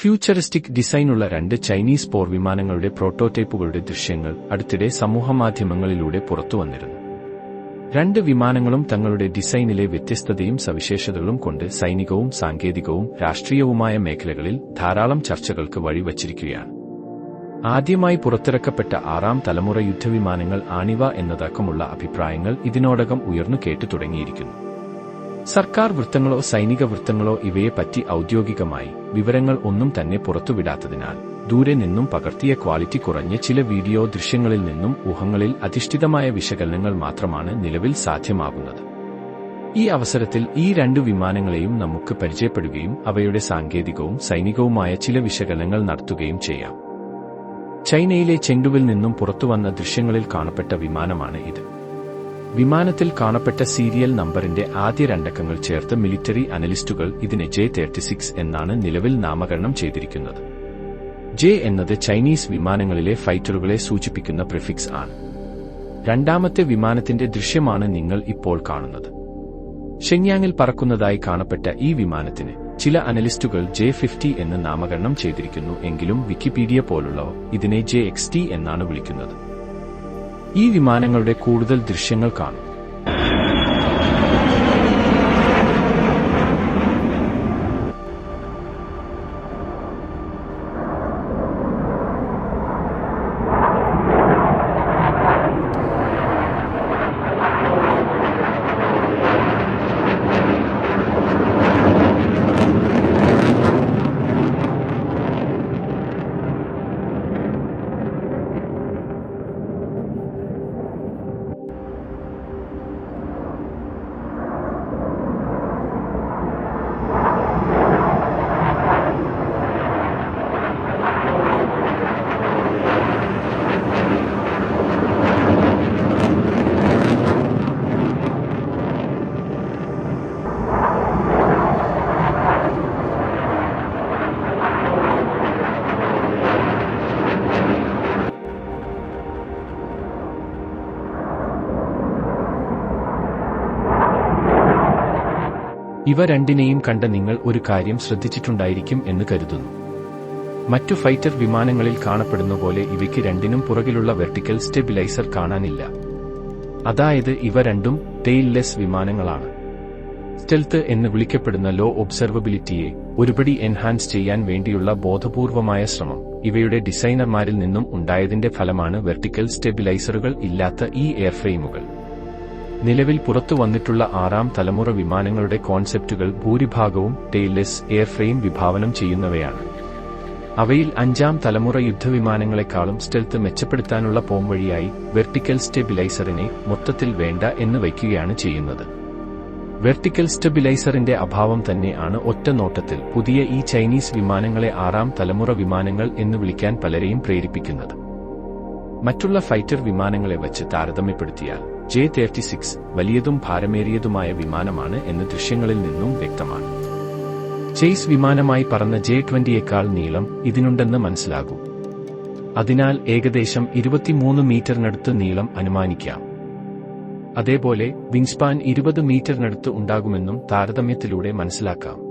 Futuristic ഡിസൈനുള്ള രണ്ട് Chinese പോർ വിമാനങ്ങളുടെ പ്രോട്ടോടൈപ്പുകളുടെ ദൃശ്യങ്ങൾ അടുത്തിടെ സമൂഹമാധ്യമങ്ങളിലൂടെ പുറത്തുവന്നിരുന്നു. രണ്ട് വിമാനങ്ങളും തങ്ങളുടെ ഡിസൈനിലെ വ്യത്യസ്തതയും സവിശേഷതകളും കൊണ്ട് സൈനികവും സാങ്കേതികവും രാഷ്ട്രീയവുമായ മേഖലകളിൽ ധാരാളം ചർച്ചകൾക്ക് വഴിവച്ചിരിക്കുകയാണ്. ആദ്യമായി പുറത്തിറക്കപ്പെട്ട ആറാം തലമുറ യുദ്ധവിമാനങ്ങൾ ആണിവ എന്നതക്കമുള്ള അഭിപ്രായങ്ങൾ ഇതിനോടകം ഉയർന്നു കേട്ടു തുടങ്ങിയിരിക്കുന്നു സർക്കാർ വൃത്തങ്ങളോ സൈനിക വൃത്തങ്ങളോ ഇവയെപ്പറ്റി ഔദ്യോഗികമായി വിവരങ്ങൾ ഒന്നും തന്നെ പുറത്തുവിടാത്തതിനാൽ ദൂരെ നിന്നും പകർത്തിയ ക്വാളിറ്റി കുറഞ്ഞ ചില വീഡിയോ ദൃശ്യങ്ങളിൽ നിന്നും ഊഹങ്ങളിൽ അധിഷ്ഠിതമായ വിശകലനങ്ങൾ മാത്രമാണ് നിലവിൽ സാധ്യമാകുന്നത്. ഈ അവസരത്തിൽ ഈ രണ്ടു വിമാനങ്ങളെയും നമുക്ക് പരിചയപ്പെടുകയും അവയുടെ സാങ്കേതികവും സൈനികവുമായ ചില വിശകലനങ്ങൾ നടത്തുകയും ചെയ്യാം. ചൈനയിലെ ചെങ്ഡുവിൽ നിന്നും പുറത്തുവന്ന ദൃശ്യങ്ങളിൽ കാണപ്പെട്ട വിമാനമാണ് ഇത്. വിമാനത്തിൽ കാണപ്പെട്ട സീരിയൽ നമ്പറിന്റെ ആദ്യ രണ്ടക്കങ്ങൾ ചേർത്ത് മിലിറ്ററി അനലിസ്റ്റുകൾ ഇതിനെ ജെ തേർട്ടി സിക്സ് എന്നാണ് നിലവിൽ നാമകരണം ചെയ്തിരിക്കുന്നത്. ജെ എന്നത് ചൈനീസ് വിമാനങ്ങളിലെ ഫൈറ്ററുകളെ സൂചിപ്പിക്കുന്ന പ്രിഫിക്സ് ആണ്. രണ്ടാമത്തെ വിമാനത്തിന്റെ ദൃശ്യമാണ് നിങ്ങൾ ഇപ്പോൾ കാണുന്നത്. ഷെങ്യാങ്ങിൽ പറക്കുന്നതായി കാണപ്പെട്ട ഈ വിമാനത്തിന് ചില അനലിസ്റ്റുകൾ ജെ ഫിഫ്റ്റി എന്ന് നാമകരണം ചെയ്തിരിക്കുന്നു എങ്കിലും വിക്കിപീഡിയ പോലുള്ളവ ഇതിനെ ജെ എക്സ് ടി എന്നാണ് വിളിക്കുന്നത്. ഈ വിമാനങ്ങളുടെ കൂടുതൽ ദൃശ്യങ്ങൾ കാണും. ഇവ രണ്ടിനെയും കണ്ട നിങ്ങൾ ഒരു കാര്യം ശ്രദ്ധിച്ചിട്ടുണ്ടായിരിക്കും എന്ന് കരുതുന്നു. മറ്റു ഫൈറ്റർ വിമാനങ്ങളിൽ കാണപ്പെടുന്ന പോലെ ഇവയ്ക്ക് രണ്ടിനും പുറകിലുള്ള വെർട്ടിക്കൽ സ്റ്റെബിലൈസർ കാണാനില്ല. അതായത് ഇവ രണ്ടും ടെയിൽലെസ് വിമാനങ്ങളാണ്. സ്റ്റെൽത്ത് എന്ന് വിളിക്കപ്പെടുന്ന ലോ ഒബ്സർവബിലിറ്റിയെ ഒരുപടി എൻഹാൻസ് ചെയ്യാൻ വേണ്ടിയുള്ള ബോധപൂർവമായ ശ്രമം ഇവയുടെ ഡിസൈനർമാരിൽ നിന്നും ഉണ്ടായതിന്റെ ഫലമാണ് വെർട്ടിക്കൽ സ്റ്റെബിലൈസറുകൾ ഇല്ലാത്ത ഈ എയർഫ്രെയിമുകൾ. നിലവിൽ പുറത്തു വന്നിട്ടുള്ള ആറാം തലമുറ വിമാനങ്ങളുടെ കോൺസെപ്റ്റുകൾ ഭൂരിഭാഗവും ടെയിൽലെസ് എയർഫ്രെയിം വിഭാവനം ചെയ്യുന്നവയാണ്. അവയിൽ അഞ്ചാം തലമുറ യുദ്ധവിമാനങ്ങളെക്കാളും സ്റ്റെൽത്ത് മെച്ചപ്പെടുത്താനുള്ള പോംവഴിയായി വെർട്ടിക്കൽ സ്റ്റെബിലൈസറിനെ മൊത്തത്തിൽ വേണ്ട എന്ന് വയ്ക്കുകയാണ് ചെയ്യുന്നത്. വെർട്ടിക്കൽ സ്റ്റെബിലൈസറിന്റെ അഭാവം തന്നെയാണ് ഒറ്റ നോട്ടത്തിൽ പുതിയ ഈ ചൈനീസ് വിമാനങ്ങളെ ആറാം തലമുറ വിമാനങ്ങൾ എന്ന് വിളിക്കാൻ പലരെയും പ്രേരിപ്പിക്കുന്നത്. മറ്റുള്ള ഫൈറ്റർ വിമാനങ്ങളെ വച്ച് താരതമ്യപ്പെടുത്തിയാൽ ജെ തേർട്ടി സിക്സ് വലിയതും ഭാരമേറിയതുമായ വിമാനമാണ് എന്ന് ദൃശ്യങ്ങളിൽ നിന്നും വ്യക്തമാണ്. ചേസ് വിമാനമായി പറന്ന ജെ ട്വന്റിയേക്കാൾ നീളം ഇതിനുണ്ടെന്ന് മനസ്സിലാകൂ. അതിനാൽ ഏകദേശം ഇരുപത്തിമൂന്ന് മീറ്ററിനടുത്ത് നീളം അനുമാനിക്കാം. അതേപോലെ വിങ്സ്പാൻ ഇരുപത് മീറ്ററിനടുത്ത് ഉണ്ടാകുമെന്നും താരതമ്യത്തിലൂടെ മനസ്സിലാക്കാം.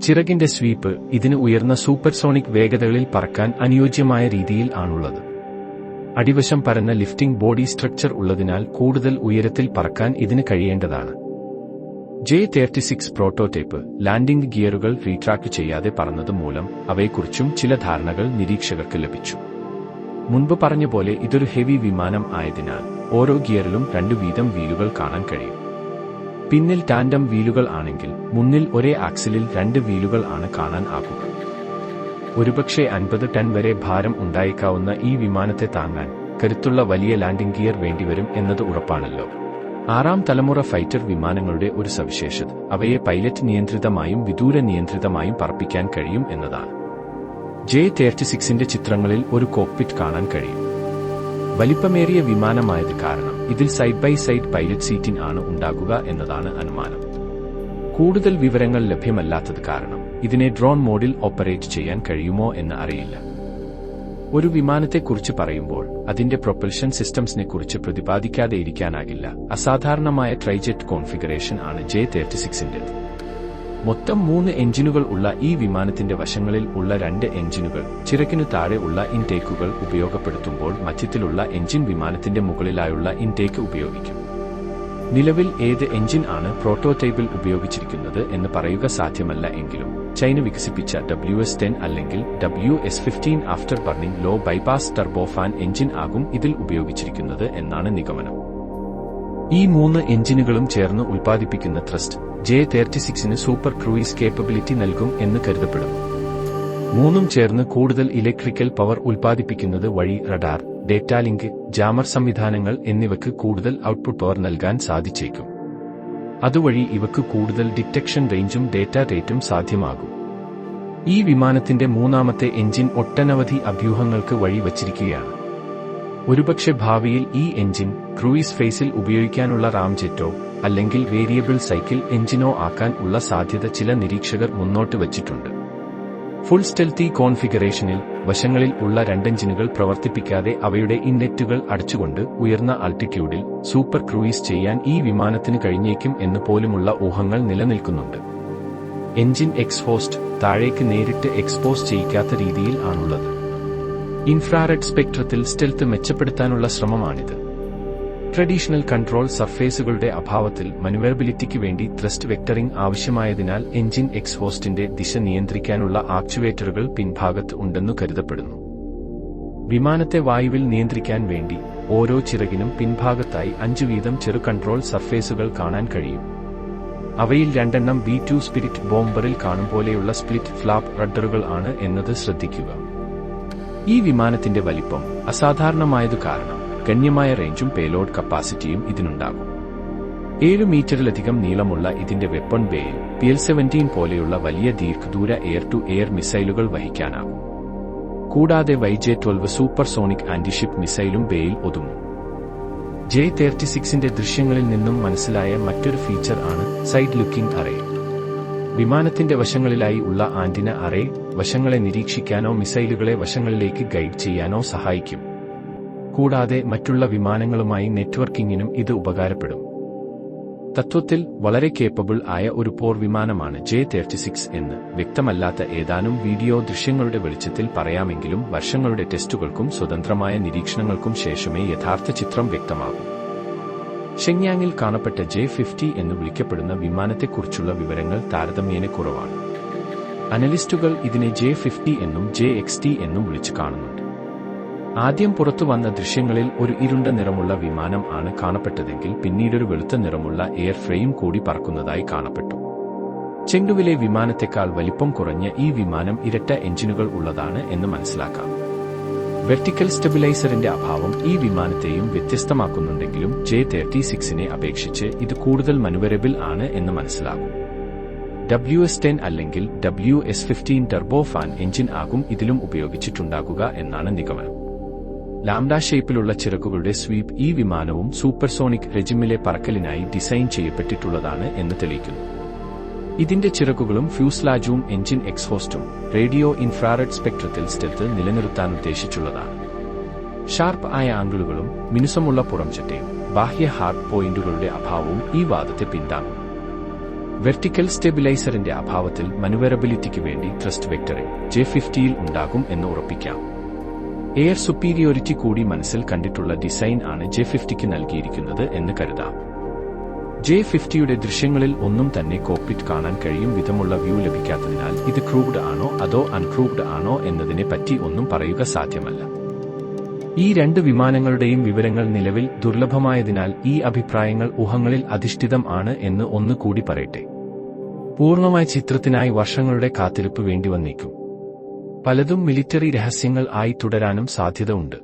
ചിറകിന്റെ സ്വീപ്പ് ഇതിന് ഉയർന്ന സൂപ്പർസോണിക് വേഗതകളിൽ പറക്കാൻ അനുയോജ്യമായ രീതിയിൽ ആണുള്ളത്. അടിവശം പരന്ന ലിഫ്റ്റിംഗ് ബോഡി സ്ട്രക്ചർ ഉള്ളതിനാൽ കൂടുതൽ ഉയരത്തിൽ പറക്കാൻ ഇതിന് കഴിയേണ്ടതാണ്. J thirty six prototype landing ഗിയറുകൾ retract ചെയ്യാതെ പറന്നത് മൂലം അവയെക്കുറിച്ചും ചില ധാരണകൾ നിരീക്ഷകർക്ക് ലഭിച്ചു. മുൻപ് പറഞ്ഞ പോലെ ഇതൊരു ഹെവി വിമാനം ആയതിനാൽ ഓരോ ഗിയറിലും രണ്ടു വീതം വീലുകൾ കാണാൻ കഴിയും. പിന്നിൽ ടാൻഡം വീലുകൾ ആണെങ്കിൽ മുന്നിൽ ഒരേ ആക്സിലിൽ രണ്ട് വീലുകൾ ആണ് കാണാൻ ആകുക. ഒരുപക്ഷെ അൻപത് ടൺ വരെ ഭാരം ഉണ്ടായേക്കാവുന്ന ഈ വിമാനത്തെ താങ്ങാൻ കരുത്തുള്ള വലിയ ലാൻഡിംഗ് ഗിയർ വേണ്ടിവരും എന്നത് ഉറപ്പാണല്ലോ. ആറാം തലമുറ ഫൈറ്റർ വിമാനങ്ങളുടെ ഒരു സവിശേഷത അവയെ പൈലറ്റ് നിയന്ത്രിതമായും വിദൂര നിയന്ത്രിതമായും പറപ്പിക്കാൻ കഴിയും എന്നതാണ്. ജെ തേർട്ടി സിക്സിന്റെ ചിത്രങ്ങളിൽ ഒരു കോക്പിറ്റ് കാണാൻ കഴിയും. വലിപ്പമേറിയ വിമാനമായത് കാരണം ഇതിൽ side by side pilot seating ആണ് ഉണ്ടാകുക എന്നതാണ് അനുമാനം. കൂടുതൽ വിവരങ്ങൾ ലഭ്യമല്ലാത്തത് കാരണം ഇതിനെ ഡ്രോൺ മോഡിൽ ഓപ്പറേറ്റ് ചെയ്യാൻ കഴിയുമോ എന്ന് അറിയില്ല. ഒരു വിമാനത്തെക്കുറിച്ച് പറയുമ്പോൾ അതിന്റെ പ്രൊപ്പൽഷൻ സിസ്റ്റംസിനെ കുറിച്ച് പ്രതിപാദിക്കാതെ ഇരിക്കാനാകില്ല. അസാധാരണമായ ട്രൈജെറ്റ് കോൺഫിഗറേഷൻ ആണ് ജെ തേർട്ടി സിക്സിന്റെത് മൊത്തം മൂന്ന് എഞ്ചിനുകൾ ഉള്ള ഈ വിമാനത്തിന്റെ വശങ്ങളിൽ ഉള്ള രണ്ട് എഞ്ചിനുകൾ ചിറക്കിനു താഴെ ഉള്ള ഇൻടേക്കുകൾ ഉപയോഗപ്പെടുത്തുമ്പോൾ മധ്യത്തിലുള്ള എഞ്ചിൻ വിമാനത്തിന്റെ മുകളിലായുള്ള ഇൻടേക്ക് ഉപയോഗിക്കും. നിലവിൽ ഏത് എഞ്ചിൻ ആണ് പ്രോട്ടോടൈപ്പിൽ ഉപയോഗിച്ചിരിക്കുന്നത് എന്ന് പറയുക സാധ്യമല്ല എങ്കിലും ചൈന വികസിപ്പിച്ച ഡബ്ല്യു എസ് ടെൻ അല്ലെങ്കിൽ W S fifteen after burning low bypass turbofan engine ആകും ഇതിൽ ഉപയോഗിച്ചിരിക്കുന്നത് എന്നാണ് നിഗമനം. ഈ മൂന്ന് എഞ്ചിനുകളും ചേർന്ന് ഉൽപ്പാദിപ്പിക്കുന്ന ത്രസ്റ്റ് ജെ തേർട്ടി സിക്സിന് സൂപ്പർ ക്രൂയിസ് കേപ്പബിലിറ്റി നൽകും എന്ന് കരുതപ്പെടും. മൂന്നും ചേർന്ന് കൂടുതൽ ഇലക്ട്രിക്കൽ പവർ ഉൽപ്പാദിപ്പിക്കുന്നത് വഴി റഡാർ ഡേറ്റാ ലിങ്ക് ജാമർ സംവിധാനങ്ങൾ എന്നിവയ്ക്ക് കൂടുതൽ ഔട്ട്പുട്ട് പവർ നൽകാൻ സാധിച്ചേക്കും. അതുവഴി ഇവക്ക് കൂടുതൽ ഡിറ്റക്ഷൻ റേഞ്ചും ഡേറ്റ റേറ്റും സാധ്യമാകും. ഈ വിമാനത്തിന്റെ മൂന്നാമത്തെ എഞ്ചിൻ ഒട്ടനവധി അഭ്യൂഹങ്ങൾക്ക് വഴി വച്ചിരിക്കുകയാണ്. ഒരുപക്ഷെ ഭാവിയിൽ ഈ എഞ്ചിൻ ക്രൂയിസ് ഫേസിൽ ഉപയോഗിക്കാനുള്ള റാംജെറ്റോ അല്ലെങ്കിൽ വേരിയബിൾ സൈക്കിൾ എഞ്ചിനോ ആക്കാൻ ഉള്ള സാധ്യത ചില നിരീക്ഷകർ മുന്നോട്ട് വച്ചിട്ടുണ്ട്. ഫുൾ സ്റ്റെൽത്തി കോൺഫിഗറേഷനിൽ വശങ്ങളിൽ ഉള്ള രണ്ടെഞ്ചിനുകൾ പ്രവർത്തിപ്പിക്കാതെ അവയുടെ ഇൻലെറ്റുകൾ അടച്ചുകൊണ്ട് ഉയർന്ന ആൾട്ടിറ്റ്യൂഡിൽ സൂപ്പർ ക്രൂയിസ് ചെയ്യാൻ ഈ വിമാനത്തിന് കഴിഞ്ഞേക്കും എന്ന് പോലുമുള്ള ഊഹങ്ങൾ നിലനിൽക്കുന്നുണ്ട്. എഞ്ചിൻ എക്സ്പോസ്റ്റ് താഴേക്ക് നേരിട്ട് എക്സ്പോസ് ചെയ്യിക്കാത്ത രീതിയിൽ ആണുള്ളത്. ഇൻഫ്രാറെഡ് സ്പെക്ട്രത്തിൽ സ്റ്റെൽത്ത് മെച്ചപ്പെടുത്താനുള്ള ശ്രമമാണിത്. ട്രഡീഷണൽ കൺട്രോൾ സർഫേസുകളുടെ അഭാവത്തിൽ മനുവേബിലിറ്റിക്ക് വേണ്ടി ത്രസ്റ്റ് വെക്ടറിംഗ് ആവശ്യമായതിനാൽ എഞ്ചിൻ എക്സ്ഹോസ്റ്റിന്റെ ദിശ നിയന്ത്രിക്കാനുള്ള ആക്ച്വേറ്ററുകൾ പിൻഭാഗത്ത് ഉണ്ടെന്നു കരുതപ്പെടുന്നു. വിമാനത്തെ വായുവിൽ നിയന്ത്രിക്കാൻ വേണ്ടി ഓരോ ചിറകിനും പിൻഭാഗത്തായി അഞ്ചു വീതം ചെറു കൺട്രോൾ സർഫേസുകൾ കാണാൻ കഴിയും. അവയിൽ രണ്ടെണ്ണം ബി ടു സ്പിരിറ്റ് ബോംബറിൽ കാണും പോലെയുള്ള സ്പ്ലിറ്റ് ഫ്ലാപ്പ് റഡറുകൾ ആണ് എന്നത് ശ്രദ്ധിക്കുക. ഈ വിമാനത്തിന്റെ വലിപ്പം അസാധാരണമായതു കാരണം ഗണ്യമായ റേഞ്ചും പേലോഡ് കപ്പാസിറ്റിയും ഇതിനുണ്ടാകും. ഏഴ് മീറ്ററിലധികം നീളമുള്ള ഇതിന്റെ വെപ്പൺ ബേയിൽ പി എൽ സെവന്റീൻ പോലെയുള്ള വലിയ ദീർഘദൂര എയർ ടു എയർ മിസൈലുകൾ വഹിക്കാനാകും. കൂടാതെ Y J twelve supersonic antiship മിസൈലും ബേയിൽ ഒതുങ്ങും. ജെ തേർട്ടി സിക്സിന്റെ ദൃശ്യങ്ങളിൽ നിന്നും മനസ്സിലായ മറ്റൊരു ഫീച്ചർ ആണ് സൈഡ് ലുക്കിംഗ് അറേ. വിമാനത്തിന്റെ വശങ്ങളിലായി ഉള്ള ആന്റിന അറേ വശങ്ങളെ നിരീക്ഷിക്കാനോ മിസൈലുകളെ വശങ്ങളിലേക്ക് ഗൈഡ് ചെയ്യാനോ സഹായിക്കും. കൂടാതെ മറ്റുള്ള വിമാനങ്ങളുമായി നെറ്റ്വർക്കിംഗിനും ഇത് ഉപകാരപ്പെടും. തത്വത്തിൽ വളരെ കേപ്പബിൾ ആയ ഒരു പോർ വിമാനമാണ് ജെ തേർട്ടി സിക്സ് എന്ന് വ്യക്തമല്ലാത്ത ഏതാനും വീഡിയോ ദൃശ്യങ്ങളുടെ വെളിച്ചത്തിൽ പറയാമെങ്കിലും വർഷങ്ങളുടെ ടെസ്റ്റുകൾക്കും സ്വതന്ത്രമായ നിരീക്ഷണങ്ങൾക്കും ശേഷമേ യഥാർത്ഥ ചിത്രം വ്യക്തമാകൂ. ഷെങ്യാങ്ങിൽ കാണപ്പെട്ട ജെ ഫിഫ്റ്റി എന്ന് വിളിക്കപ്പെടുന്ന വിമാനത്തെക്കുറിച്ചുള്ള വിവരങ്ങൾ താരതമ്യേന കുറവാണ്. അനലിസ്റ്റുകൾ ഇതിനെ ജെ ഫിഫ്റ്റി എന്നും ജെ എക്സ് ടി എന്നും വിളിച്ചു കാണുന്നുണ്ട് ആദ്യം പുറത്തു വന്ന ദൃശ്യങ്ങളിൽ ഒരു ഇരുണ്ട നിറമുള്ള വിമാനം ആണ് കാണപ്പെട്ടതെങ്കിൽ പിന്നീടൊരു വെളുത്ത നിറമുള്ള എയർ ഫ്രെയിം കൂടി പറക്കുന്നതായി കാണപ്പെട്ടു. ചെങ്ടുവിലെ വിമാനത്തെക്കാൾ വലിപ്പം കുറഞ്ഞ ഈ വിമാനം ഇരട്ട എഞ്ചിനുകൾ ഉള്ളതാണ് എന്ന് മനസ്സിലാക്കാം. വെർട്ടിക്കൽ സ്റ്റെബിലൈസറിന്റെ അഭാവം ഈ വിമാനത്തെയും വ്യത്യസ്തമാക്കുന്നുണ്ടെങ്കിലും ജെ തേർട്ടി സിക്സിനെ അപേക്ഷിച്ച് ഇത് കൂടുതൽ മനുവരബിൾ ആണ് എന്ന് മനസ്സിലാകും. ഡബ്ല്യു എസ് ടെൻ അല്ലെങ്കിൽ W S fifteen turbofan engine ആകും ഇതിലും ഉപയോഗിച്ചിട്ടുണ്ടാകുക എന്നാണ് നിഗമനം. ലാംഡ ഷേപ്പിലുള്ള ചിറകുകളുടെ സ്വീപ്പ് ഈ വിമാനവും സൂപ്പർസോണിക് റെജിമിലെ പറക്കലിനായി ഡിസൈൻ ചെയ്യപ്പെട്ടിട്ടുള്ളതാണ് എന്ന് തെളിയിക്കുന്നു. ഇതിന്റെ ചിറകുകളും ഫ്യൂസ്ലാജും എഞ്ചിൻ എക്സ്ഹോസ്റ്റും റേഡിയോ ഇൻഫ്രാറെഡ് സ്പെക്ട്രത്തിൽ സ്ഥലത്ത് നിലനിർത്താൻ ഉദ്ദേശിച്ചുള്ളതാണ്. ഷാർപ്പ് ആയ ആംഗിളുകളും മിനുസമുള്ള പുറംചട്ടയും ബാഹ്യ ഹാർഡ് പോയിന്റുകളുടെ അഭാവവും ഈ വാദത്തെ പിന്താങ്ങും. വെർട്ടിക്കൽ സ്റ്റെബിലൈസറിന്റെ അഭാവത്തിൽ മനുവറബിലിറ്റിക്ക് വേണ്ടി ത്രസ്റ്റ് വെക്ടറിംഗ് ജെ ഫിഫ്റ്റിയിൽ ഉണ്ടാകും എന്ന് ഉറപ്പിക്കാം. എയർ സുപ്പീരിയോറിറ്റി കൂടി മനസ്സിൽ കണ്ടിട്ടുള്ള ഡിസൈൻ ആണ് ജെ ഫിഫ്റ്റിക്ക് നൽകിയിരിക്കുന്നത് എന്ന് കരുതാം. ജെ ഫിഫ്റ്റിയുടെ ദൃശ്യങ്ങളിൽ ഒന്നും തന്നെ കോക്പിറ്റ് കാണാൻ കഴിയും വിധമുള്ള വ്യൂ ലഭിക്കാത്തതിനാൽ ഇത് ക്രൂവ്ഡ് ആണോ അതോ അൺക്രൂവ്ഡ് ആണോ എന്നതിനെ പറ്റി ഒന്നും പറയുക സാധ്യമല്ല. ഈ രണ്ട് വിമാനങ്ങളുടെയും വിവരങ്ങൾ നിലവിൽ ദുർലഭമായതിനാൽ ഈ അഭിപ്രായങ്ങൾ ഊഹങ്ങളിൽ അധിഷ്ഠിതം ആണ് എന്ന് ഒന്നുകൂടി പറയട്ടെ. പൂർണമായ ചിത്രത്തിനായി വർഷങ്ങളുടെ കാത്തിരിപ്പ് വേണ്ടി വന്നേക്കും. പലതും മിലിറ്ററി രഹസ്യങ്ങൾ ആയി തുടരാനും സാധ്യത ഉണ്ട്